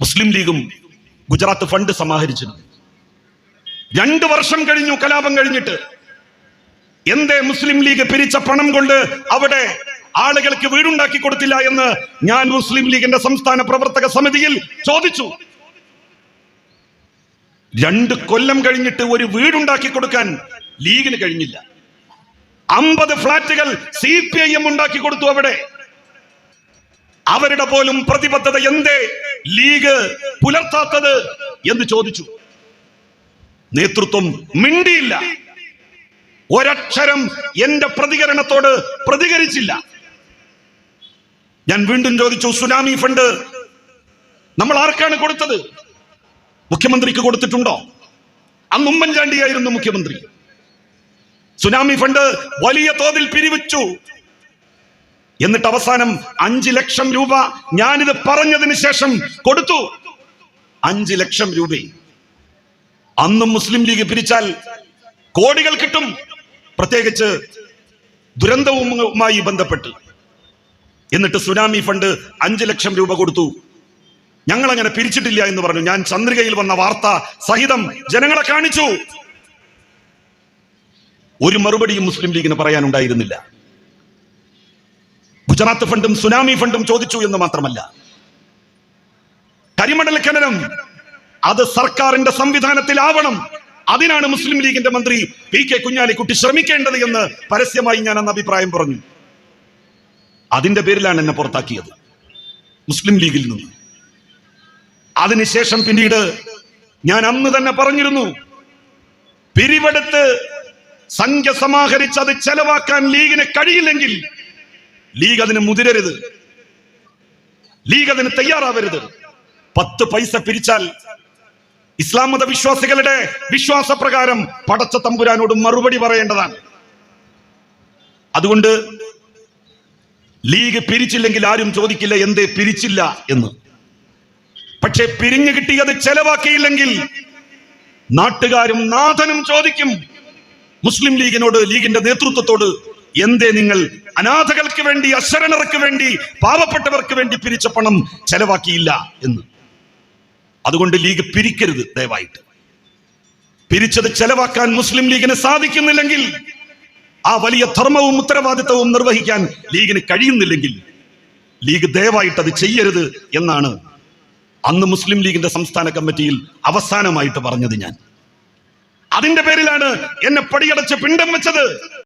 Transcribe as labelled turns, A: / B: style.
A: മുസ്ലിം ലീഗും ഗുജറാത്ത് ഫണ്ട് സമാഹരിച്ചിരുന്നു. രണ്ട് വർഷം കഴിഞ്ഞു കലാപം കഴിഞ്ഞിട്ട്. എന്തേ മുസ്ലിം ലീഗ് പിരിച്ച പണം കൊണ്ട് അവിടെ ആളുകൾക്ക് വീടുണ്ടാക്കി കൊടുത്തില്ല എന്ന് ഞാൻ മുസ്ലിം ലീഗിന്റെ സംസ്ഥാന പ്രവർത്തക സമിതിയിൽ ചോദിച്ചു. രണ്ട് കൊല്ലം കഴിഞ്ഞിട്ട് ഒരു വീടുണ്ടാക്കി കൊടുക്കാൻ ലീഗിന് കഴിഞ്ഞില്ല. അമ്പത് ഫ്ളാറ്റുകൾ സി പി ഐ എം ഉണ്ടാക്കി കൊടുത്തു അവിടെ. അവരുടെ പോലും പ്രതിബദ്ധത എന്തേ? ലീഗ് പുലർത്താത്തത് എന്ന് ചോദിച്ചു. നേതൃത്വം മിണ്ടിയില്ല. ഒരക്ഷരം എന്റെ പ്രതികരണത്തോട് പ്രതികരിച്ചില്ല. ഞാൻ വീണ്ടും ചോദിച്ചു സുനാമി ഫണ്ട് നമ്മൾ ആർക്കാണ് കൊടുത്തത്? മുഖ്യമന്ത്രിക്ക് കൊടുത്തിട്ടുണ്ടോ? അന്ന് ഉമ്മൻചാണ്ടിയായിരുന്നു മുഖ്യമന്ത്രി. സുനാമി ഫണ്ട് വലിയ തോതിൽ പിരിവിച്ചു. എന്നിട്ട് അവസാനം അഞ്ചു ലക്ഷം രൂപ ഞാനിത് പറഞ്ഞതിന് ശേഷം കൊടുത്തു. അഞ്ചു ലക്ഷം രൂപ. അന്നും മുസ്ലിം ലീഗ് പിരിച്ചാൽ കോടികൾ കിട്ടും. പ്രത്യേകിച്ച് ദുരന്തവുമായി ബന്ധപ്പെട്ട്. എന്നിട്ട് സുനാമി ഫണ്ട് അഞ്ചു ലക്ഷം രൂപ കൊടുത്തു. ഞങ്ങൾ അങ്ങനെ പിരിച്ചിട്ടില്ല എന്ന് പറഞ്ഞു. ഞാൻ ചന്ദ്രികയിൽ വന്ന വാർത്ത സഹിതം ജനങ്ങളെ കാണിച്ചു. ഒരു മറുപടിയും മുസ്ലിം ലീഗിന് പറയാനുണ്ടായിരുന്നില്ല. ഗുജറാത്ത് ഫണ്ടും സുനാമി ഫണ്ടും ചോദിച്ചു എന്ന് മാത്രമല്ല. കരിമണൽ ഖനനം അത് സർക്കാരിന്റെ സംവിധാനത്തിലാവണം. അതിനാണ് മുസ്ലിം ലീഗിന്റെ മന്ത്രി പി കെ കുഞ്ഞാലിക്കുട്ടി ശ്രമിക്കേണ്ടത് എന്ന് പരസ്യമായി ഞാൻ അന്ന് അഭിപ്രായം പറഞ്ഞു. അതിന്റെ പേരിലാണ് എന്നെ പുറത്താക്കിയത് മുസ്ലിം ലീഗിൽ നിന്ന്. അതിനുശേഷം പിന്നീട് ഞാൻ അന്ന് തന്നെ പറഞ്ഞിരുന്നു പിരിവെടുത്ത് സംഖ്യ സമാഹരിച്ച് അത് ചെലവാക്കാൻ ലീഗിന് കഴിയില്ലെങ്കിൽ ലീഗ് അതിന് മുതിരരുത്. ലീഗ് അതിന് തയ്യാറാവരുത്. പത്ത് പൈസ പിരിച്ചാൽ ഇസ്ലാം മത വിശ്വാസികളുടെ വിശ്വാസപ്രകാരം പടച്ച തമ്പുരാനോട് മറുപടി പറയേണ്ടതാണ്. അതുകൊണ്ട് ലീഗ് പിരിച്ചില്ലെങ്കിൽ ആരും ചോദിക്കില്ല എന്തേ പിരിച്ചില്ല എന്ന്. പക്ഷെ പിരിഞ്ഞു കിട്ടിയത് ചെലവാക്കിയില്ലെങ്കിൽ നാട്ടുകാരും നാഥനും ചോദിക്കും മുസ്ലിം ലീഗിനോട് ലീഗിന്റെ നേതൃത്വത്തോട് എന്തേ നിങ്ങൾ അനാഥകൾക്ക് വേണ്ടി അശരണർക്ക് വേണ്ടി പാവപ്പെട്ടവർക്ക് വേണ്ടി പിരിച്ച പണം ചെലവാക്കിയില്ല എന്ന്. അതുകൊണ്ട് ലീഗ് പിരിക്കരുത് ദയവായിട്ട്. പിരിച്ചത് ചെലവാക്കാൻ മുസ്ലിം ലീഗിന് സാധിക്കുന്നില്ലെങ്കിൽ ആ വലിയ ധർമ്മവും ഉത്തരവാദിത്തവും നിർവഹിക്കാൻ ലീഗിന് കഴിയുന്നില്ലെങ്കിൽ ലീഗ് ദയവായിട്ട് അത് ചെയ്യരുത് എന്നാണ് അന്ന് മുസ്ലിം ലീഗിന്റെ സംസ്ഥാന കമ്മിറ്റിയിൽ അവസാനമായിട്ട് പറഞ്ഞത് ഞാൻ. അതിന്റെ പേരിലാണ് എന്നെ പടിയടച്ച് പിണ്ടം വെച്ചത്.